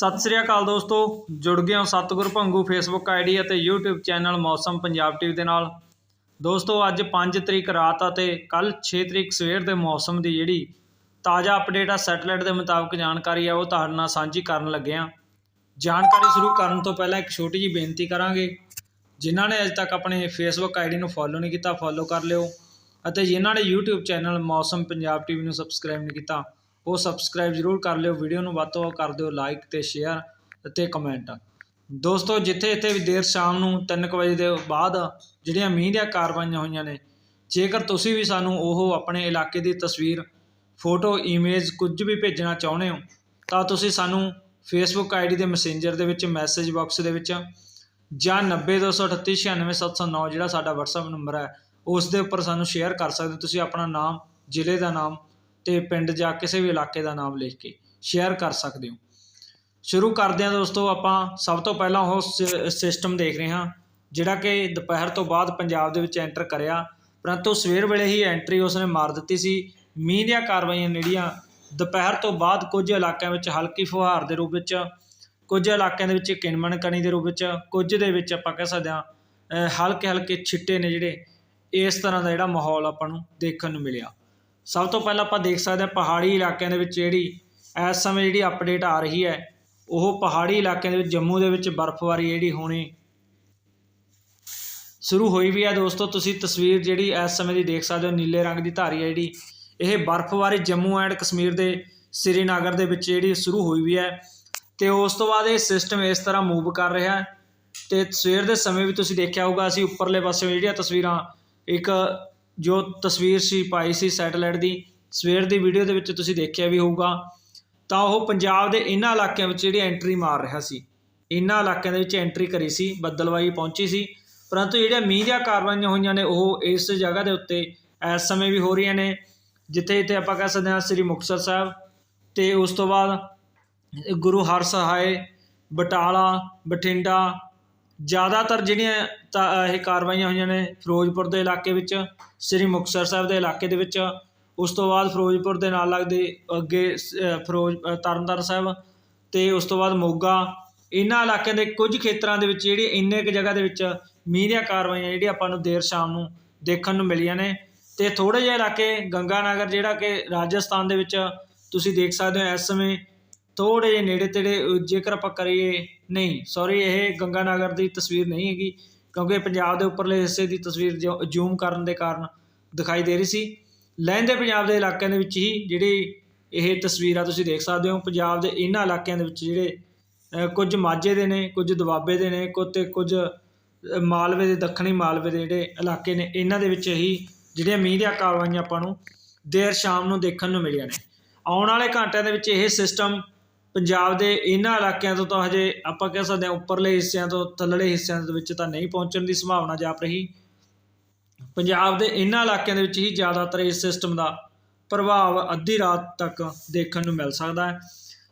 ਸਤਿ ਸ੍ਰੀ ਅਕਾਲ ਦੋਸਤੋ, ਜੁੜ ਗਏ ਹਾਂ ਸਤਿਗੁਰ ਭੰਗੂ ਫੇਸਬੁੱਕ ਆਈਡੀ ਅਤੇ YouTube channel Mausam Punjab TV ਦੇ ਨਾਲ। ਦੋਸਤੋ, ਅੱਜ 5 ਤਰੀਕ ਰਾਤ ਅਤੇ ਕੱਲ 6 ਤਰੀਕ ਸਵੇਰ ਦੇ ਮੌਸਮ ਦੀ ਜਿਹੜੀ ਤਾਜ਼ਾ ਅਪਡੇਟ ਆ ਸੈਟਲਾਈਟ ਦੇ ਮੁਤਾਬਕ ਜਾਣਕਾਰੀ ਆ, ਉਹ ਤੁਹਾਡੇ ਨਾਲ ਸਾਂਝੀ ਕਰਨ ਲੱਗੇ ਹਾਂ ਜਾਣਕਾਰੀ ਸ਼ੁਰੂ ਕਰਨ ਤੋਂ ਪਹਿਲਾਂ ਇੱਕ ਛੋਟੀ ਜਿਹੀ ਬੇਨਤੀ ਕਰਾਂਗੇ, ਜਿਨ੍ਹਾਂ ਨੇ ਅਜੇ ਤੱਕ ਆਪਣੇ ਫੇਸਬੁੱਕ ਆਈਡੀ ਨੂੰ ਫੋਲੋ ਨਹੀਂ ਕੀਤਾ ਫੋਲੋ ਕਰ ਲਿਓ ਅਤੇ ਜਿਨ੍ਹਾਂ ਨੇ YouTube channel Mausam Punjab TV ਨੂੰ ਸਬਸਕ੍ਰਾਈਬ ਨਹੀਂ ਕੀਤਾ ਉਹ ਸਬਸਕ੍ਰਾਈਬ ਜ਼ਰੂਰ ਕਰ ਲਿਓ ਵੀਡੀਓ ਨੂੰ ਵੱਧ ਤੋਂ ਵੱਧ ਕਰ ਦਿਓ ਲਾਈਕ ਤੇ ਸ਼ੇਅਰ ਅਤੇ ਕਮੈਂਟ ਦੋਸਤੋ, ਜਿੱਥੇ ਇੱਥੇ ਵੀ ਦੇਰ ਸ਼ਾਮ ਨੂੰ 3 ਵਜੇ ਦੇ ਬਾਅਦ ਜਿਹੜੀਆਂ ਮੀਂਹ ਦੀਆਂ ਕਾਰਵਾਈਆਂ ਹੋਈਆਂ ਨੇ, ਜੇਕਰ ਤੁਸੀਂ ਵੀ ਸਾਨੂੰ ਉਹ ਆਪਣੇ ਇਲਾਕੇ ਦੀ ਤਸਵੀਰ ਫੋਟੋ ਇਮੇਜ ਕੁਝ ਵੀ ਭੇਜਣਾ ਚਾਹੁੰਦੇ ਹੋ, ਤਾਂ ਤੁਸੀਂ ਸਾਨੂੰ ਫੇਸਬੁੱਕ ਆਈਡੀ ਦੇ ਮੈਸੇਂਜਰ ਦੇ ਵਿੱਚ ਮੈਸੇਜ ਬਾਕਸ ਦੇ ਵਿੱਚ ਜਾਂ 9028396709 ਜਿਹੜਾ ਸਾਡਾ WhatsApp ਨੰਬਰ ਹੈ, ਉਸ ਦੇ ਉੱਪਰ ਸਾਨੂੰ ਸ਼ੇਅਰ ਕਰ ਸਕਦੇ ਹੋ। ਤੁਸੀਂ ਆਪਣਾ ਨਾਮ, ਜ਼ਿਲ੍ਹੇ ਦਾ ਨਾਮ ਅਤੇ ਪਿੰਡ ਜਾਂ ਕਿਸੇ ਵੀ ਇਲਾਕੇ ਦਾ ਨਾਮ ਲਿਖ ਕੇ ਸ਼ੇਅਰ ਕਰ ਸਕਦੇ ਹੋ। ਸ਼ੁਰੂ ਕਰਦੇ ਹਾਂ ਦੋਸਤੋ, ਆਪਾਂ ਸਭ ਤੋਂ ਪਹਿਲਾਂ ਉਹ ਸਿਸਟਮ ਦੇਖ ਰਹੇ ਹਾਂ, ਜਿਹੜਾ ਕਿ ਦੁਪਹਿਰ ਤੋਂ ਬਾਅਦ ਪੰਜਾਬ ਦੇ ਵਿੱਚ ਐਂਟਰ ਕਰਿਆ। ਪਰੰਤੂ ਸਵੇਰ ਵੇਲੇ ਹੀ ਐਂਟਰੀ ਉਸਨੇ ਮਾਰ ਦਿੱਤੀ ਸੀ। ਮੀਂਹ ਦੀਆਂ ਕਾਰਵਾਈਆਂ ਨੇੜੀਆਂ ਦੁਪਹਿਰ ਤੋਂ ਬਾਅਦ ਕੁਝ ਇਲਾਕਿਆਂ ਵਿੱਚ ਹਲਕੀ ਫੁਹਾਰ ਦੇ ਰੂਪ ਵਿੱਚ, ਕੁਝ ਇਲਾਕਿਆਂ ਦੇ ਵਿੱਚ ਕਿਣਮਣ ਕਣੀ ਦੇ ਰੂਪ ਵਿੱਚ, ਕੁਝ ਦੇ ਵਿੱਚ ਆਪਾਂ ਕਹਿ ਸਕਦੇ ਹਾਂ ਹਲਕੇ ਹਲਕੇ ਛਿੱਟੇ ਨੇ ਜਿਹੜੇ। ਇਸ ਤਰ੍ਹਾਂ ਦਾ ਜਿਹੜਾ ਮਾਹੌਲ ਆਪਾਂ ਨੂੰ ਦੇਖਣ ਨੂੰ ਮਿਲਿਆ। ਸਭ ਤੋਂ ਪਹਿਲਾਂ ਆਪਾਂ ਦੇਖ ਸਕਦੇ ਹਾਂ ਪਹਾੜੀ ਇਲਾਕਿਆਂ ਦੇ ਵਿੱਚ ਜਿਹੜੀ ਇਸ ਸਮੇਂ ਜਿਹੜੀ ਅਪਡੇਟ ਆ ਰਹੀ ਹੈ, ਉਹ ਪਹਾੜੀ ਇਲਾਕਿਆਂ ਦੇ ਵਿੱਚ ਜੰਮੂ ਦੇ ਵਿੱਚ ਬਰਫ਼ਬਾਰੀ ਜਿਹੜੀ ਹੋਣੀ ਸ਼ੁਰੂ ਹੋਈ ਵੀ ਹੈ। ਦੋਸਤੋ, ਤੁਸੀਂ ਤਸਵੀਰ ਜਿਹੜੀ ਇਸ ਸਮੇਂ ਦੀ ਦੇਖ ਸਕਦੇ ਹੋ, ਨੀਲੇ ਰੰਗ ਦੀ ਧਾਰੀ ਹੈ ਜਿਹੜੀ। ਇਹ ਬਰਫ਼ਬਾਰੀ ਜੰਮੂ ਐਂਡ ਕਸ਼ਮੀਰ ਦੇ ਸ੍ਰੀਨਗਰ ਦੇ ਵਿੱਚ ਜਿਹੜੀ ਸ਼ੁਰੂ ਹੋਈ ਵੀ ਹੈ ਤੇ ਉਸ ਤੋਂ ਬਾਅਦ ਇਹ ਸਿਸਟਮ ਇਸ ਤਰ੍ਹਾਂ ਮੂਵ ਕਰ ਰਿਹਾ ਹੈ ਤੇ ਸਵੇਰ ਦੇ ਸਮੇਂ ਵੀ ਤੁਸੀਂ ਦੇਖਿਆ ਹੋਊਗਾ, ਅਸੀਂ ਉੱਪਰਲੇ ਪਾਸੇ ਜਿਹੜੀਆਂ ਤਸਵੀਰਾਂ, ਇੱਕ ਜੋ ਤਸਵੀਰ ਸੀ ਪਾਈ ਸੀ ਸੈਟੇਲਾਈਟ ਦੀ, ਸਵੇਰ ਦੀ ਵੀਡੀਓ ਦੇ ਵਿੱਚ ਤੁਸੀਂ ਦੇਖਿਆ ਵੀ ਹੋਊਗਾ, ਤਾਂ ਉਹ ਪੰਜਾਬ ਦੇ ਇਹਨਾਂ ਇਲਾਕਿਆਂ ਵਿੱਚ ਜਿਹੜੀ ਐਂਟਰੀ ਮਾਰ ਰਿਹਾ ਸੀ। ਇਹਨਾਂ ਇਲਾਕਿਆਂ ਦੇ ਵਿੱਚ ਐਂਟਰੀ ਕਰੀ ਸੀ, ਬੱਦਲਵਾਈ ਪਹੁੰਚੀ ਸੀ, ਪਰੰਤੂ ਜਿਹੜੀਆਂ ਮੀਂਹ ਦੀਆਂ ਕਾਰਵਾਈਆਂ ਹੋਈਆਂ ਨੇ, ਉਹ ਇਸ ਜਗ੍ਹਾ ਦੇ ਉੱਤੇ ਇਸ ਸਮੇਂ ਵੀ ਹੋ ਰਹੀਆਂ ਨੇ, ਜਿੱਥੇ ਇੱਥੇ ਆਪਾਂ ਕਹਿ ਸਕਦੇ ਹਾਂ ਸ੍ਰੀ ਮੁਕਤਸਰ ਸਾਹਿਬ ਤੇ ਉਸ ਤੋਂ ਬਾਅਦ ਗੁਰੂ ਹਰਸਹਾਏ, ਬਟਾਲਾ, ਬਠਿੰਡਾ ਜ਼ਿਆਦਾਤਰ ਜਿਹੜੀਆਂ ਤਾਂ ਇਹ ਕਾਰਵਾਈਆਂ ਹੋਈਆਂ ਨੇ ਫਿਰੋਜ਼ਪੁਰ ਦੇ ਇਲਾਕੇ ਵਿੱਚ, ਸ੍ਰੀ ਮੁਕਤਸਰ ਸਾਹਿਬ ਦੇ ਇਲਾਕੇ ਦੇ ਵਿੱਚ, ਉਸ ਤੋਂ ਬਾਅਦ ਫਿਰੋਜ਼ਪੁਰ ਦੇ ਨਾਲ ਲੱਗਦੇ ਅੱਗੇ ਸ- ਫਿਰੋਜ਼ ਤਰਨਤਾਰਨ ਸਾਹਿਬ ਤੇ ਉਸ ਤੋਂ ਬਾਅਦ ਮੋਗਾ, ਇਹਨਾਂ ਇਲਾਕਿਆਂ ਦੇ ਕੁਝ ਖੇਤਰਾਂ ਦੇ ਵਿੱਚ ਜਿਹੜੀ ਇੰਨੇ ਕੁ ਜਗ੍ਹਾ ਦੇ ਵਿੱਚ ਮੀਂਹ ਦੀਆਂ ਕਾਰਵਾਈਆਂ ਜਿਹੜੀਆਂ ਆਪਾਂ ਨੂੰ ਦੇਰ ਸ਼ਾਮ ਨੂੰ ਦੇਖਣ ਨੂੰ ਮਿਲੀਆਂ ਨੇ ਤੇ ਥੋੜੇ ਜਿਹੇ ਇਲਾਕੇ, ਗੰਗਾਨਗਰ ਜਿਹੜਾ ਕਿ ਰਾਜਸਥਾਨ ਦੇ ਵਿੱਚ ਤੁਸੀਂ ਦੇਖ ਸਕਦੇ ਹੋ ਇਸ ਸਮੇਂ ਥੋੜੇ ਜਿਹੇ ਨੇੜੇ ਤੇੜੇ ਜੇਕਰ ਆਪਾਂ ਕਰੀਏ ਨਹੀਂ ਸੌਰੀ ਇਹ ਗੰਗਾਨਗਰ ਦੀ ਤਸਵੀਰ ਨਹੀਂ ਹੈਗੀ, ਕਿਉਂਕਿ ਪੰਜਾਬ ਦੇ ਉੱਪਰਲੇ ਹਿੱਸੇ ਦੀ ਤਸਵੀਰ ਜ਼ੂਮ ਕਰਨ ਦੇ ਕਾਰਨ ਦਿਖਾਈ ਦੇ ਰਹੀ ਸੀ। ਲਹਿੰਦੇ ਪੰਜਾਬ ਦੇ ਇਲਾਕਿਆਂ ਦੇ ਵਿੱਚ ਹੀ ਜਿਹੜੀ ਇਹ ਤਸਵੀਰਾਂ ਤੁਸੀਂ ਦੇਖ ਸਕਦੇ ਹੋ, ਪੰਜਾਬ ਦੇ ਇਹਨਾਂ ਇਲਾਕਿਆਂ ਦੇ ਵਿੱਚ ਜਿਹੜੇ ਕੁਝ ਮਾਝੇ ਦੇ ਨੇ, ਕੁਝ ਦੁਆਬੇ ਦੇ ਨੇ, ਕੁਝ ਤੇ ਕੁਝ ਮਾਲਵੇ ਦੇ, ਦੱਖਣੀ ਮਾਲਵੇ ਦੇ ਜਿਹੜੇ ਇਲਾਕੇ ਨੇ, ਇਹਨਾਂ ਦੇ ਵਿੱਚ ਹੀ ਜਿਹੜੀਆਂ ਮੀਂਹ ਦੀਆਂ ਕਾਰਵਾਈਆਂ ਆਪਾਂ ਨੂੰ ਦੇਰ ਸ਼ਾਮ ਨੂੰ ਦੇਖਣ ਨੂੰ ਮਿਲੀਆਂ ਨੇ। ਆਉਣ ਵਾਲੇ ਘੰਟਿਆਂ ਦੇ ਵਿੱਚ ਇਹ ਸਿਸਟਮ ਪੰਜਾਬ ਦੇ ਇਹਨਾਂ ਇਲਾਕਿਆਂ ਤੋਂ ਤਾਂ ਹਜੇ ਆਪਾਂ ਕਹਿ ਸਕਦੇ ਹਾਂ ਉੱਪਰਲੇ ਹਿੱਸਿਆਂ ਤੋਂ ਥੱਲੜੇ ਹਿੱਸਿਆਂ ਦੇ ਵਿੱਚ ਤਾਂ ਨਹੀਂ ਪਹੁੰਚਣ ਦੀ ਸੰਭਾਵਨਾ ਜਾਪ ਰਹੀ। ਪੰਜਾਬ ਦੇ ਇਹਨਾਂ ਇਲਾਕਿਆਂ ਦੇ ਵਿੱਚ ਹੀ ਜ਼ਿਆਦਾਤਰ ਇਸ ਸਿਸਟਮ ਦਾ ਪ੍ਰਭਾਵ ਅੱਧੀ ਰਾਤ ਤੱਕ ਦੇਖਣ ਨੂੰ ਮਿਲ ਸਕਦਾ ਹੈ।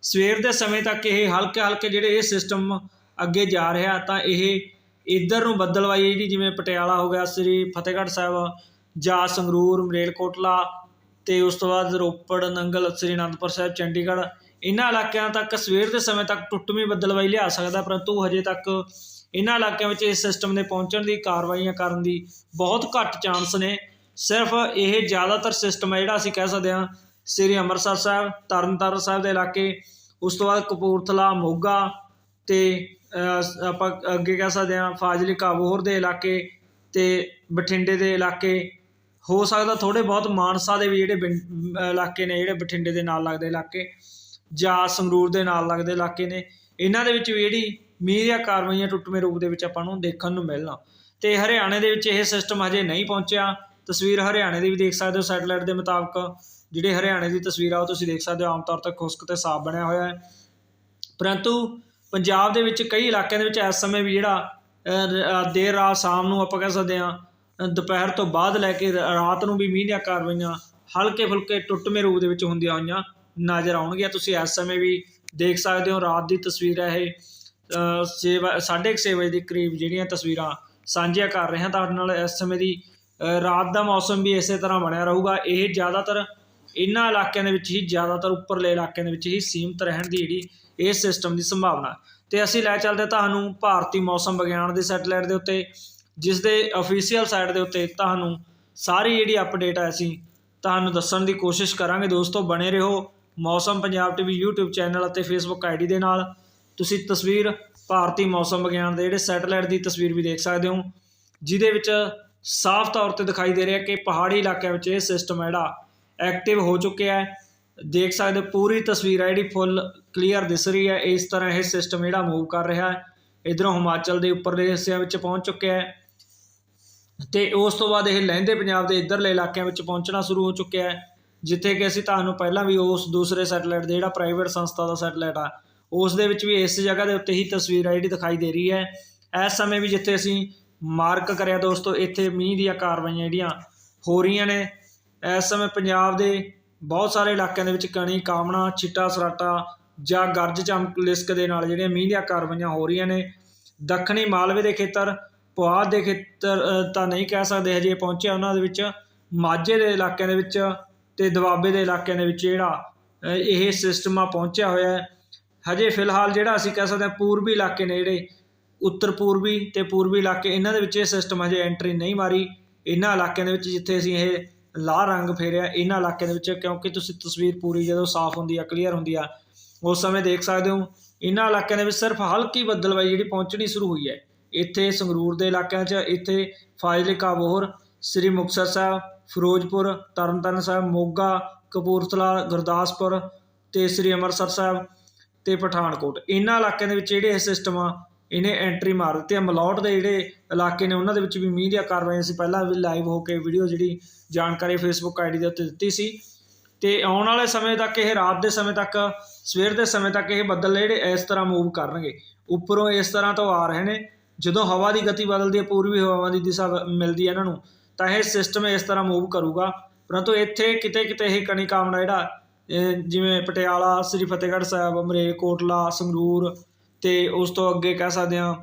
ਸਵੇਰ ਦੇ ਸਮੇਂ ਤੱਕ ਇਹ ਹਲਕੇ ਹਲਕੇ ਜਿਹੜੇ ਇਹ ਸਿਸਟਮ ਅੱਗੇ ਜਾ ਰਿਹਾ ਤਾਂ ਇਹ ਇੱਧਰ ਨੂੰ ਬੱਦਲਵਾਈ ਜਿਹੜੀ ਜਿਵੇਂ ਪਟਿਆਲਾ ਹੋ ਗਿਆ, ਸ੍ਰੀ ਫਤਿਹਗੜ੍ਹ ਸਾਹਿਬ, ਜਾਂ ਸੰਗਰੂਰ ਮਰੇਲਕੋਟਲਾ ਤੇ ਉਸ ਤੋਂ ਬਾਅਦ ਰੋਪੜ, ਨੰਗਲ, ਸ੍ਰੀ ਅਨੰਦਪੁਰ ਸਾਹਿਬ, ਚੰਡੀਗੜ੍ਹ ਇਹਨਾਂ ਇਲਾਕਿਆਂ ਤੱਕ ਸਵੇਰ ਦੇ ਸਮੇਂ ਤੱਕ ਟੁੱਟਵੀਂ ਬੱਦਲਵਾਈ ਲਿਆ ਸਕਦਾ, ਪਰੰਤੂ ਹਜੇ ਤੱਕ ਇਹਨਾਂ ਇਲਾਕਿਆਂ ਵਿੱਚ ਇਸ ਸਿਸਟਮ ਦੇ ਪਹੁੰਚਣ ਦੀ ਕਾਰਵਾਈਆਂ ਕਰਨ ਦੀ ਬਹੁਤ ਘੱਟ ਚਾਂਸ ਨੇ। ਸਿਰਫ ਇਹ ਜ਼ਿਆਦਾਤਰ ਸਿਸਟਮ ਹੈ ਜਿਹੜਾ ਅਸੀਂ ਕਹਿ ਸਕਦੇ ਹਾਂ, ਸ੍ਰੀ ਅੰਮ੍ਰਿਤਸਰ ਸਾਹਿਬ, ਤਰਨਤਾਰਨ ਸਾਹਿਬ ਦੇ ਇਲਾਕੇ, ਉਸ ਤੋਂ ਬਾਅਦ ਕਪੂਰਥਲਾ, ਮੋਗਾ ਤੇ ਆਪਾਂ ਅੱਗੇ ਕਹਿ ਸਕਦੇ ਹਾਂ ਫਾਜ਼ਿਲਕਾ ਬੋਹਰ ਦੇ ਇਲਾਕੇ ਤੇ ਬਠਿੰਡੇ ਦੇ ਇਲਾਕੇ। ਹੋ ਸਕਦਾ ਥੋੜੇ ਬਹੁਤ ਮਾਨਸਾ ਦੇ ਵੀ ਜਿਹੜੇ ਬਿੰ- ਇਲਾਕੇ ਨੇ, ਜਿਹੜੇ ਬਠਿੰਡੇ ਦੇ ਨਾਲ ਲੱਗਦੇ ਇਲਾਕੇ। ਜਾਂ ਸੰਗਰੂਰ ਦੇ ਨਾਲ ਲੱਗਦੇ ਇਲਾਕੇ ਨੇ, ਇਹਨਾਂ ਦੇ ਵਿੱਚ ਵੀ ਜਿਹੜੀ ਮੀਂਹ ਦੀਆਂ ਕਾਰਵਾਈਆਂ ਟੁੱਟਵੇਂ ਰੂਪ ਦੇ ਵਿੱਚ ਆਪਾਂ ਨੂੰ ਦੇਖਣ ਨੂੰ ਮਿਲਣਾ। ਤੇ ਹਰਿਆਣੇ ਦੇ ਵਿੱਚ ਇਹ ਸਿਸਟਮ ਹਜੇ ਨਹੀਂ ਪਹੁੰਚਿਆ। ਤਸਵੀਰ ਹਰਿਆਣੇ ਦੀ ਵੀ ਦੇਖ ਸਕਦੇ ਹੋ ਸੈਟਲਾਈਟ ਦੇ ਮੁਤਾਬਕ ਜਿਹੜੇ ਹਰਿਆਣੇ ਦੀ ਤਸਵੀਰ ਆ, ਉਹ ਤੁਸੀਂ ਦੇਖ ਸਕਦੇ ਹੋ, ਆਮ ਤੌਰ ਤੇ ਖੁਸ਼ਕ ਤੇ ਸਾਫ਼ ਬਣਿਆ ਹੋਇਆ ਹੈ। ਪਰੰਤੂ ਪੰਜਾਬ ਦੇ ਵਿੱਚ ਕਈ ਇਲਾਕਿਆਂ ਦੇ ਵਿੱਚ ਇਸ ਸਮੇਂ ਵੀ ਜਿਹੜਾ ਦੇਰ ਰਾਤ ਸ਼ਾਮ ਨੂੰ ਆਪਾਂ ਕਹਿ ਸਕਦੇ ਹਾਂ ਦੁਪਹਿਰ ਤੋਂ ਬਾਅਦ ਲੈ ਕੇ ਰ- ਰਾਤ ਨੂੰ ਵੀ ਮੀਂਹ ਦੀਆਂ ਕਾਰਵਾਈਆਂ ਹਲਕੇ ਫੁਲਕੇ ਟੁੱਟਵੇਂ ਰੂਪ ਦੇ ਵਿੱਚ ਹੁੰਦੀਆਂ ਹੋਈਆਂ। ਨਜ਼ਰ ਆਉਣਗੀਆਂ ਤੁਸੀਂ ਇਸ ਸਮੇਂ ਵੀ ਦੇਖ ਸਕਦੇ ਹੋ ਰਾਤ ਦੀ ਤਸਵੀਰ ਹੈ ਇਹ। ਅਹ, ਛੇ ਵ- ਸਾਢੇ ਕੁ ਛੇ ਵਜੇ ਦੇ ਕਰੀਬ ਜਿਹੜੀਆਂ ਤਸਵੀਰਾਂ ਸਾਂਝੀਆਂ ਕਰ ਰਹੇ ਹਾਂ ਤੁਹਾਡੇ ਨਾਲ। ਇਸ ਸਮੇਂ ਦੀ ਰਾਤ ਦਾ ਮੌਸਮ ਵੀ ਇਸੇ ਤਰ੍ਹਾਂ ਬਣਿਆ ਰਹੂਗਾ। ਇਹ ਜ਼ਿਆਦਾਤਰ ਇਹਨਾਂ ਇਲਾਕਿਆਂ ਦੇ ਵਿੱਚ ਹੀ ਜ਼ਿਆਦਾਤਰ ਉੱਪਰਲੇ ਇਲਾਕਿਆਂ ਦੇ ਵਿੱਚ ਹੀ ਸੀਮਤ ਰਹਿਣ ਦੀ ਜਿਹੜੀ ਇਹ ਸਿਸਟਮ ਦੀ ਸੰਭਾਵਨਾ। ਤੇ ਅਸੀਂ ਲੈ ਚੱਲਦੇ ਤੁਹਾਨੂੰ ਭਾਰਤੀ ਮੌਸਮ ਵਿਗਿਆਨ ਦੇ ਸੈਟਲਾਈਟ ਦੇ ਉੱਤੇ ਜਿਸ ਦੇ ਅਫੀਸ਼ੀਅਲ ਸਾਈਟ ਦੇ ਉੱਤੇ ਤੁਹਾਨੂੰ ਸਾਰੀ ਜਿਹੜੀ ਅਪਡੇਟ ਹੈ ਅਸੀਂ ਤੁਹਾਨੂੰ ਦੱਸਣ ਦੀ ਕੋਸ਼ਿਸ਼ ਕਰਾਂਗੇ। ਦੋਸਤੋ ਬਣੇ ਰਹੋ। Mausam Punjab TV YouTube channel ਅਤੇ Facebook ਆਈਡੀ ਦੇ ਨਾਲ। ਤੁਸੀਂ ਤਸਵੀਰ ਭਾਰਤੀ ਮੌਸਮ ਵਿਗਿਆਨ ਦੇ ਜਿਹੜੇ ਸੈਟੇਲਾਈਟ ਦੀ ਤਸਵੀਰ ਵੀ ਦੇਖ ਸਕਦੇ ਹੋ, ਜਿਹਦੇ ਵਿੱਚ ਸਾਫ਼ ਤੌਰ ਤੇ ਦਿਖਾਈ ਦੇ ਰਿਹਾ ਕਿ ਪਹਾੜੀ ਇਲਾਕਿਆਂ ਵਿੱਚ ਇਹ ਸਿਸਟਮ ਜਿਹੜਾ ਐਕਟਿਵ ਹੋ ਚੁੱਕਿਆ ਹੈ। ਦੇਖ ਸਕਦੇ ਹੋ, ਪੂਰੀ ਤਸਵੀਰ ਹੈ ਜਿਹੜੀ ਫੁੱਲ ਕਲੀਅਰ ਦਿਸ ਰਹੀ ਹੈ। ਇਸ ਤਰ੍ਹਾਂ ਇਹ ਸਿਸਟਮ ਜਿਹੜਾ ਮੂਵ ਕਰ ਰਿਹਾ ਹੈ। ਇਧਰੋਂ ਹਿਮਾਚਲ ਦੇ ਉੱਪਰਲੇ ਹਿੱਸਿਆਂ ਵਿੱਚ ਪਹੁੰਚ ਚੁੱਕਿਆ ਹੈ। ਤੇ ਉਸ ਤੋਂ ਬਾਅਦ ਇਹ ਲਹਿੰਦੇ ਪੰਜਾਬ ਦੇ ਇਧਰਲੇ ਇਲਾਕਿਆਂ ਵਿੱਚ ਪਹੁੰਚਣਾ ਸ਼ੁਰੂ ਹੋ ਚੁੱਕਿਆ ਹੈ। ਜਿੱਥੇ ਕਿ ਅਸੀਂ ਤੁਹਾਨੂੰ ਪਹਿਲਾਂ ਵੀ ਉਸ ਦੂਸਰੇ ਸੈਟੇਲਾਈਟ ਦੇ ਜਿਹੜਾ ਪ੍ਰਾਈਵੇਟ ਸੰਸਥਾ ਦਾ ਸੈਟੇਲਾਈਟ ਆ, ਉਸ ਦੇ ਵਿੱਚ ਵੀ ਇਸ ਜਗ੍ਹਾ ਦੇ ਉੱਤੇ ਹੀ ਤਸਵੀਰ ਆ ਜਿਹੜੀ ਦਿਖਾਈ ਦੇ ਰਹੀ ਹੈ। ਇਸ ਸਮੇਂ ਵੀ ਜਿੱਥੇ ਅਸੀਂ ਮਾਰਕ ਕਰਿਆ ਦੋਸਤੋ, ਇੱਥੇ ਮੀਂਹ ਦੀਆਂ ਕਾਰਵਾਈਆਂ ਜਿਹੜੀਆਂ ਹੋ ਰਹੀਆਂ ਨੇ। ਇਸ ਸਮੇਂ ਪੰਜਾਬ ਦੇ ਬਹੁਤ ਸਾਰੇ ਇਲਾਕਿਆਂ ਦੇ ਵਿੱਚ ਕਣੀ, ਕਾਮਣਾ, ਛਿੱਟਾ, ਸਰਾਟਾ ਜਾਂ ਗਰਜ ਚਮਕ ਲਿਸਕ ਦੇ ਨਾਲ ਜਿਹੜੀਆਂ ਮੀਂਹ ਦੀਆਂ ਕਾਰਵਾਈਆਂ ਹੋ ਰਹੀਆਂ ਨੇ। ਦੱਖਣੀ ਮਾਲਵੇ ਦੇ ਖੇਤਰ, ਪੁਆਧ ਦੇ ਖੇਤਰ ਤਾਂ ਨਹੀਂ ਕਹਿ ਸਕਦੇ ਹਜੇ ਪਹੁੰਚਿਆ ਉਹਨਾਂ ਦੇ ਵਿੱਚ। ਮਾਝੇ ਦੇ ਇਲਾਕਿਆਂ ਦੇ ਵਿੱਚ ਤੇ ਦੁਆਬੇ ਦੇ ਇਲਾਕਿਆਂ ਦੇ ਵਿੱਚ ਜਿਹੜਾ ਇਹ ਸਿਸਟਮ ਆ ਪਹੁੰਚਿਆ ਹੋਇਆ ਹੈ। ਹਜੇ ਫਿਲਹਾਲ ਜਿਹੜਾ ਅਸੀਂ ਕਹਿ ਸਕਦੇ ਹਾਂ ਪੂਰਬੀ ਇਲਾਕੇ ਨੇ ਜਿਹੜੇ, ਉੱਤਰ ਪੂਰਬੀ ਤੇ ਪੂਰਬੀ ਇਲਾਕੇ, ਇਹਨਾਂ ਦੇ ਵਿੱਚ ਇਹ ਸਿਸਟਮ ਹਜੇ ਐਂਟਰੀ ਨਹੀਂ ਮਾਰੀ। ਇਹਨਾਂ ਇਲਾਕਿਆਂ ਦੇ ਵਿੱਚ ਜਿੱਥੇ ਅਸੀਂ ਇਹ ਲਾਲ ਰੰਗ ਫੇਰਿਆ, ਇਹਨਾਂ ਇਲਾਕਿਆਂ ਦੇ ਵਿੱਚ, ਕਿਉਂਕਿ ਤੁਸੀਂ ਤਸਵੀਰ ਪੂਰੀ ਜਦੋਂ ਸਾਫ਼ ਹੁੰਦੀ ਆ ਕਲੀਅਰ ਹੁੰਦੀ ਆ, ਉਸ ਸਮੇਂ ਦੇਖ ਸਕਦੇ ਹੋ। ਇਹਨਾਂ ਇਲਾਕਿਆਂ ਦੇ ਵਿੱਚ ਸਿਰਫ ਹਲਕੀ ਬੱਦਲਵਾਈ ਜਿਹੜੀ ਪਹੁੰਚਣੀ ਸ਼ੁਰੂ ਹੋਈ ਹੈ। ਇੱਥੇ ਸੰਗਰੂਰ ਦੇ ਇਲਾਕਿਆਂ 'ਚ, ਇੱਥੇ ਫਾਜ਼ਿਲਕਾ ਬੋਹਰ ਸ੍ਰੀ ਮੁਕਤਸਰ ਸਾਹਿਬ ਫਿਰੋਜ਼ਪੁਰ, ਤਰਨਤਾਰਨ ਸਾਹਿਬ, ਮੋਗਾ, ਕਪੂਰਥਲਾ, ਗੁਰਦਾਸਪੁਰ ਅਤੇ ਸ੍ਰੀ ਅੰਮ੍ਰਿਤਸਰ ਸਾਹਿਬ ਅਤੇ ਪਠਾਨਕੋਟ। ਇਹਨਾਂ ਇਲਾਕਿਆਂ ਦੇ ਵਿੱਚ ਜਿਹੜੇ ਇਹ ਸਿਸਟਮ ਆ, ਇਹਨੇ ਐਂਟਰੀ ਮਾਰ ਦਿੱਤੀ ਆ। ਮਲੌਟ ਦੇ ਜਿਹੜੇ ਇਲਾਕੇ ਨੇ, ਉਹਨਾਂ ਦੇ ਵਿੱਚ ਵੀ ਮੀਂਹ ਦੀਆਂ ਕਾਰਵਾਈਆਂ ਅਸੀਂ ਪਹਿਲਾਂ ਵੀ ਲਾਈਵ ਹੋ ਕੇ ਵੀਡੀਓ ਜਿਹੜੀ ਜਾਣਕਾਰੀ ਫੇਸਬੁੱਕ ਆਈਡੀ ਦੇ ਉੱਤੇ ਦਿੱਤੀ ਸੀ। ਤੇ ਆਉਣ ਵਾਲੇ ਸਮੇਂ ਤੱਕ, ਇਹ ਰਾਤ ਦੇ ਸਮੇਂ ਤੱਕ, ਸਵੇਰ ਦੇ ਸਮੇਂ ਤੱਕ ਇਹ ਬੱਦਲ ਜਿਹੜੇ ਇਸ ਤਰ੍ਹਾਂ ਮੂਵ ਕਰਨਗੇ। ਉੱਪਰੋਂ ਇਸ ਤਰ੍ਹਾਂ ਤੋਂ ਆ ਰਹੇ ਨੇ। ਜਦੋਂ ਹਵਾ ਦੀ ਗਤੀ ਬਦਲਦੀ ਹੈ, ਪੂਰਬੀ ਹਵਾਵਾਂ ਦੀ ਦਿਸ਼ਾ ਮਿਲਦੀ ਹੈ ਇਹਨਾਂ ਨੂੰ। ਤਾਂ ਇਹ ਸਿਸਟਮ ਇਸ ਤਰ੍ਹਾਂ ਮੂਵ ਕਰੂਗਾ। ਪਰੰਤੂ ਇੱਥੇ ਕਿਤੇ ਕਿਤੇ ਇਹ ਕਣੀ ਕਾਮਣਾ ਜਿਹੜਾ ਜਿਵੇਂ ਪਟਿਆਲਾ, ਸ੍ਰੀ ਫਤਿਹਗੜ੍ਹ ਸਾਹਿਬ ਮਰੇਲਕੋਟਲਾ ਸੰਗਰੂਰ ਤੇ ਉਸ ਤੋਂ ਅੱਗੇ ਕਹਿ ਸਕਦੇ ਹਾਂ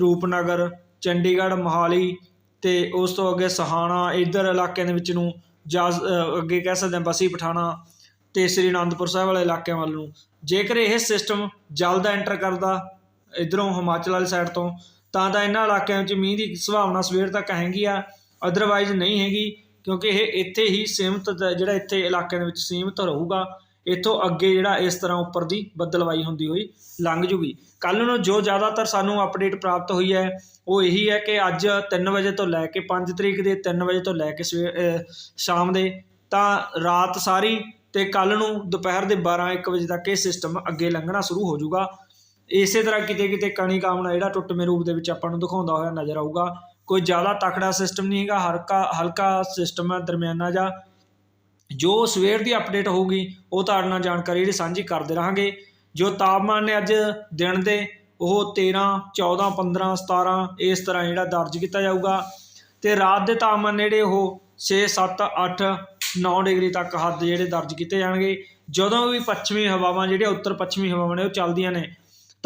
ਰੂਪਨਗਰ, ਚੰਡੀਗੜ੍ਹ, ਮੋਹਾਲੀ ਤੇ ਉਸ ਤੋਂ ਅੱਗੇ ਸਹਾਣਾ, ਇਧਰ ਇਲਾਕਿਆਂ ਦੇ ਵਿੱਚ ਨੂੰ ਜਾਂ ਅੱਗੇ ਕਹਿ ਸਕਦੇ ਹਾਂ ਬਸੀ, ਪਠਾਣਾ ਤੇ ਸ੍ਰੀ ਅਨੰਦਪੁਰ ਸਾਹਿਬ ਵਾਲੇ ਇਲਾਕਿਆਂ ਵੱਲ ਨੂੰ। ਜੇਕਰ ਇਹ ਸਿਸਟਮ ਜਲਦ ਐਂਟਰ ਕਰਦਾ ਇਧਰੋਂ ਹਿਮਾਚਲ ਵਾਲੀ ਸਾਈਡ ਤੋਂ, ਤਾਂ ਤਾਂ ਇਹਨਾਂ ਇਲਾਕਿਆਂ ਵਿੱਚ ਮੀਂਹ ਦੀ ਸੰਭਾਵਨਾ ਸਵੇਰ ਤੱਕ ਹੈਗੀ ਆ। ਅਦਰਵਾਈਜ਼ ਨਹੀਂ ਹੈਗੀ, ਕਿਉਂਕਿ ਇਹ ਇੱਥੇ ਹੀ ਸੀਮਤ ਜਿਹੜਾ ਇੱਥੇ ਇਲਾਕਿਆਂ ਦੇ ਵਿੱਚ ਸੀਮਤ ਰਹੂਗਾ, ਇੱਥੋਂ ਅੱਗੇ ਜਿਹੜਾ ਇਸ ਤਰ੍ਹਾਂ ਉੱਪਰ ਦੀ ਬੱਦਲਵਾਈ ਹੁੰਦੀ ਹੋਈ ਲੰਘ ਜੂਗੀ। ਕੱਲ ਨੂੰ ਜੋ ਜ਼ਿਆਦਾਤਰ ਸਾਨੂੰ ਅਪਡੇਟ ਪ੍ਰਾਪਤ ਹੋਈ ਹੈ, ਉਹ ਇਹੀ ਹੈ ਕਿ ਅੱਜ 3 ਵਜੇ ਤੋਂ ਲੈ ਕੇ 5 ਤਰੀਕ ਦੇ 3 ਵਜੇ ਤੋਂ ਲੈ ਕੇ ਸਵੇਰ ਸ਼ਾਮ ਦੇ, ਤਾਂ ਰਾਤ ਸਾਰੀ ਤੇ ਕੱਲ ਨੂੰ ਦੁਪਹਿਰ ਦੇ 12 1 ਵਜੇ ਤੱਕ ਇਹ ਸਿਸਟਮ ਅੱਗੇ ਲੰਘਣਾ ਸ਼ੁਰੂ ਹੋ ਜਾਊਗਾ ਇਸੇ ਤਰ੍ਹਾਂ ਕਿਤੇ ਕਿਤੇ ਕਣੀ ਕਾਮਣਾ ਜਿਹੜਾ ਟੁੱਟਵੇਂ ਰੂਪ ਦੇ ਵਿੱਚ ਆਪਾਂ ਨੂੰ ਦਿਖਾਉਂਦਾ ਹੋਇਆ ਨਜ਼ਰ ਆਊਗਾ। ਕੋਈ ਜ਼ਿਆਦਾ ਤਕੜਾ ਸਿਸਟਮ ਨਹੀਂ ਹੈਗਾ, ਹਲਕਾ ਹਲਕਾ ਸਿਸਟਮ ਹੈ ਦਰਮਿਆਨਾ ਜਾਂ ਜੋ ਸਵੇਰ ਦੀ ਅਪਡੇਟ ਹੋਊਗੀ, ਉਹ ਤੁਹਾਡੇ ਨਾਲ ਜਾਣਕਾਰੀ ਜਿਹੜੀ ਸਾਂਝੀ ਕਰਦੇ ਰਹਾਂਗੇ। ਜੋ ਤਾਪਮਾਨ ਨੇ ਅੱਜ ਦਿਨ ਦੇ, ਉਹ 13 14 15 17 ਇਸ ਤਰ੍ਹਾਂ ਜਿਹੜਾ ਦਰਜ ਕੀਤਾ ਜਾਊਗਾ। ਤੇ ਰਾਤ ਦੇ ਤਾਪਮਾਨ ਨੇ ਜਿਹੜੇ ਉਹ 6 7 8 9 ਡਿਗਰੀ ਤੱਕ ਹੱਦ ਜਿਹੜੇ ਦਰਜ ਕੀਤੇ ਜਾਣਗੇ। ਜਦੋਂ ਵੀ ਪੱਛਮੀ ਹਵਾਵਾਂ, ਜਿਹੜੀਆਂ ਉੱਤਰ ਪੱਛਮੀ ਹਵਾਵਾਂ ਨੇ, ਉਹ ਚੱਲਦੀਆਂ ਨੇ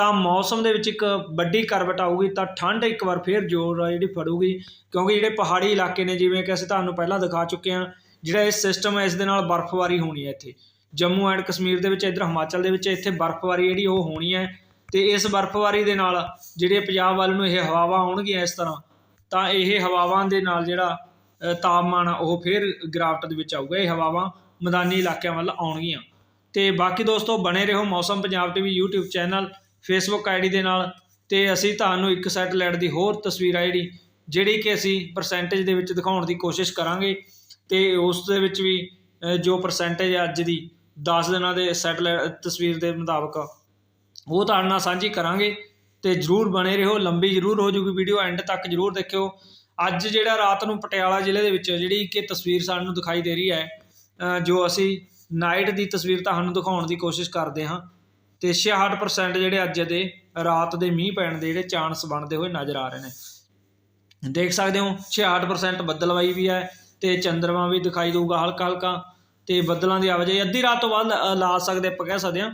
ਤਾਂ ਮੌਸਮ ਦੇ ਵਿੱਚ ਇੱਕ ਵੱਡੀ ਕਰਵਟ ਆਊਗੀ, ਤਾਂ ਠੰਡ ਇੱਕ ਵਾਰ ਫੇਰ ਜ਼ੋਰ ਆ ਜਿਹੜੀ ਫੜੂਗੀ, ਕਿਉਂਕਿ ਜਿਹੜੇ ਪਹਾੜੀ ਇਲਾਕੇ ਨੇ, ਜਿਵੇਂ ਕਿ ਅਸੀਂ ਤੁਹਾਨੂੰ ਪਹਿਲਾਂ ਦਿਖਾ ਚੁੱਕੇ ਹਾਂ, ਜਿਹੜਾ ਇਹ ਸਿਸਟਮ ਹੈ, ਇਸ ਦੇ ਨਾਲ ਬਰਫ਼ਬਾਰੀ ਹੋਣੀ ਹੈ ਇੱਥੇ। ਜੰਮੂ ਐਂਡ ਕਸ਼ਮੀਰ ਦੇ ਵਿੱਚ, ਇੱਧਰ ਹਿਮਾਚਲ ਦੇ ਵਿੱਚ ਇੱਥੇ ਬਰਫ਼ਬਾਰੀ ਜਿਹੜੀ ਉਹ ਹੋਣੀ ਹੈ, ਤੇ ਇਸ ਬਰਫ਼ਬਾਰੀ ਦੇ ਨਾਲ ਜਿਹੜੇ ਪੰਜਾਬ ਵੱਲ ਨੂੰ ਇਹ ਹਵਾਵਾਂ ਆਉਣਗੀਆਂ ਇਸ ਤਰ੍ਹਾਂ, ਤਾਂ ਇਹ ਹਵਾਵਾਂ ਦੇ ਨਾਲ ਜਿਹੜਾ ਤਾਪਮਾਨ ਆ, ਉਹ ਫੇਰ ਗਿਰਾਵਟ ਦੇ ਵਿੱਚ ਆਊਗਾ, ਇਹ ਹਵਾਵਾਂ ਮੈਦਾਨੀ ਇਲਾਕਿਆਂ ਵੱਲ ਆਉਣਗੀਆਂ। ਤੇ ਬਾਕੀ ਦੋਸਤੋ, ਬਣੇ ਰਹੋ Mausam Punjab TV YouTube channel Facebook ID ਦੇ ਨਾਲ ਤੇ ਅਸੀਂ ਤੁਹਾਨੂੰ ਇੱਕ ਸੈਟੇਲਾਈਟ ਦੀ ਹੋਰ ਤਸਵੀਰ ਆ ਜਿਹੜੀ ਜਿਹੜੀ ਕਿ ਅਸੀਂ ਪਰਸੈਂਟੇਜ ਦੇ ਵਿੱਚ ਦਿਖਾਉਣ ਦੀ ਕੋਸ਼ਿਸ਼ ਕਰਾਂਗੇ ਤੇ ਉਸ ਦੇ ਵਿੱਚ ਵੀ ਅ, ਜੋ ਪਰਸੈਂਟੇਜ ਅੱਜ ਦੀ 10 ਦਿਨਾਂ ਦੇ ਸੈਟੇਲਾਈਟ ਤਸਵੀਰ ਦੇ ਮੁਤਾਬਕ ਉਹ ਤੁਹਾਡੇ ਨਾਲ ਸਾਂਝੀ ਕਰਾਂਗੇ ਤੇ ਜਰੂਰ ਬਣੇ ਰਹੋ ਲੰਬੀ ਜਰੂਰ ਹੋ ਜੂਗੀ ਵੀਡੀਓ ਐਂਡ ਤੱਕ ਜਰੂਰ ਦੇਖਿਓ। ਅੱਜ ਜਿਹੜਾ ਰਾਤ ਨੂੰ ਪਟਿਆਲਾ ਜ਼ਿਲ੍ਹੇ ਦੇ ਵਿੱਚ ਜਿਹੜੀ ਕਿ ਤਸਵੀਰ ਸਾਨੂੰ ਦਿਖਾਈ ਦੇ ਰਹੀ ਹੈ ਜੋ ਅਸੀਂ ਨਾਈਟ ਦੀ ਤਸਵੀਰ ਤੁਹਾਨੂੰ ਦਿਖਾਉਣ ਦੀ ਕੋਸ਼ਿਸ਼ ਕਰਦੇ ਹਾਂ ਤੇ 66% ਜਿਹੜੇ ਅੱਜ ਦੇ ਰਾਤ ਦੇ ਮੀਂਹ ਪੈਣ ਦੇ ਜਿਹੜੇ ਚਾਂਸ ਬਣਦੇ ਹੋਏ ਨਜ਼ਰ ਆ ਰਹੇ ਨੇ। ਦੇਖ ਸਕਦੇ ਹੋ 66% ਬੱਦਲਵਾਈ ਵੀ ਹੈ ਤੇ ਚੰਦਰਮਾ ਵੀ ਦਿਖਾਈ ਦੇਊਗਾ ਹਲਕਾ ਹਲਕਾ ਤੇ ਬੱਦਲਾਂ ਦੀ ਆਵਾਜਾਈ ਅੱਧੀ ਰਾਤ ਤੋਂ ਬਾਅਦ ਲਾ- ਲਾ ਸਕਦੇ ਆਪਾਂ ਕਹਿ ਸਕਦੇ ਹਾਂ।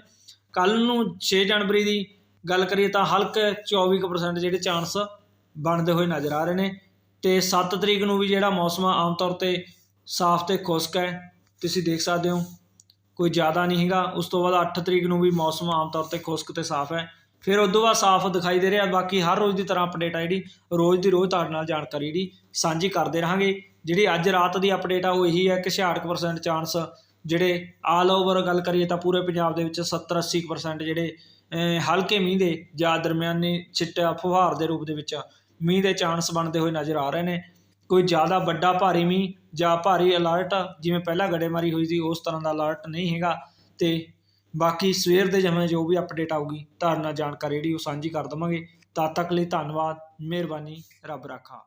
ਕੱਲ ਨੂੰ 6 ਜਨਵਰੀ ਦੀ ਗੱਲ ਕਰੀਏ ਤਾਂ ਹਲਕੇ 24% ਜਿਹੜੇ ਚਾਂਸ ਬਣਦੇ ਹੋਏ ਨਜ਼ਰ ਆ ਰਹੇ ਨੇ ਤੇ 7 ਤਰੀਕ ਨੂੰ ਵੀ ਜਿਹੜਾ ਮੌਸਮ ਆਮ ਤੌਰ ਤੇ ਸਾਫ਼ ਤੇ ਖੁਸ਼ਕ ਹੈ। ਤੁਸੀਂ ਦੇਖ ਸਕਦੇ ਹੋ ਕੋਈ ਜ਼ਿਆਦਾ ਨਹੀਂ ਹੈਗਾ। ਉਸ ਤੋਂ ਬਾਅਦ 8 ਤਰੀਕ ਨੂੰ ਵੀ ਮੌਸਮ ਆਮ ਤੌਰ ਤੇ ਖੁਸ਼ਕ ਤੇ ਸਾਫ਼ ਹੈ। ਫਿਰ ਉਸ ਤੋਂ ਬਾਅਦ ਸਾਫ਼ ਦਿਖਾਈ ਦੇ ਰਿਹਾ। ਬਾਕੀ ਹਰ ਰੋਜ਼ ਦੀ ਤਰ੍ਹਾਂ ਅਪਡੇਟ ਆ ਜਿਹੜੀ, ਰੋਜ਼ ਦੀ ਰੋਜ਼ ਤੁਹਾਡੇ ਨਾਲ ਜਾਣਕਾਰੀ ਜਿਹੜੀ ਸਾਂਝੀ ਕਰਦੇ ਰਹਾਂਗੇ। ਜਿਹੜੀ ਅੱਜ ਰਾਤ ਦੀ ਅਪਡੇਟ ਆ, ਉਹ ਇਹੀ ਹੈ ਕਿ 66% ਚਾਂਸ ਜਿਹੜੇ ਆਲ ਓਵਰ ਗੱਲ ਕਰੀਏ ਤਾਂ ਪੂਰੇ ਪੰਜਾਬ ਦੇ ਵਿੱਚ 70 80% ਜਿਹੜੇ ਹਲਕੇ ਮੀਂਹ ਦੇ ਜਾਂ ਦਰਮਿਆਨੀ ਛਿੱਟਾ ਫੁਹਾਰ ਦੇ ਰੂਪ ਦੇ ਵਿੱਚ ਮੀਂਹ ਦੇ ਚਾਂਸ ਬਣਦੇ ਹੋਏ ਨਜ਼ਰ ਆ ਰਹੇ ਨੇ। ਕੋਈ ਜ਼ਿਆਦਾ ਵੱਡਾ ਭਾਰੀ ਮੀਂਹ ਜਾਂ ਭਾਰੀ ਅਲਰਟ ਜਿਵੇਂ ਪਹਿਲਾਂ ਗੜੇਮਾਰੀ ਹੋਈ ਸੀ, ਉਸ ਤਰ੍ਹਾਂ ਦਾ ਅਲਰਟ ਨਹੀਂ ਹੈਗਾ ਤੇ ਬਾਕੀ ਸਵੇਰ ਦੇ ਜਿਵੇਂ ਜੋ ਵੀ ਅਪਡੇਟ ਆਊਗੀ, ਤੁਹਾਡੇ ਨਾਲ ਜਾਣਕਾਰੀ ਜਿਹੜੀ ਉਹ ਸਾਂਝੀ ਕਰ ਦਵਾਂਗੇ। ਤਦ ਤੱਕ ਲਈ ਧੰਨਵਾਦ, ਮਿਹਰਬਾਨੀ, ਰੱਬ ਰਾਖਾ।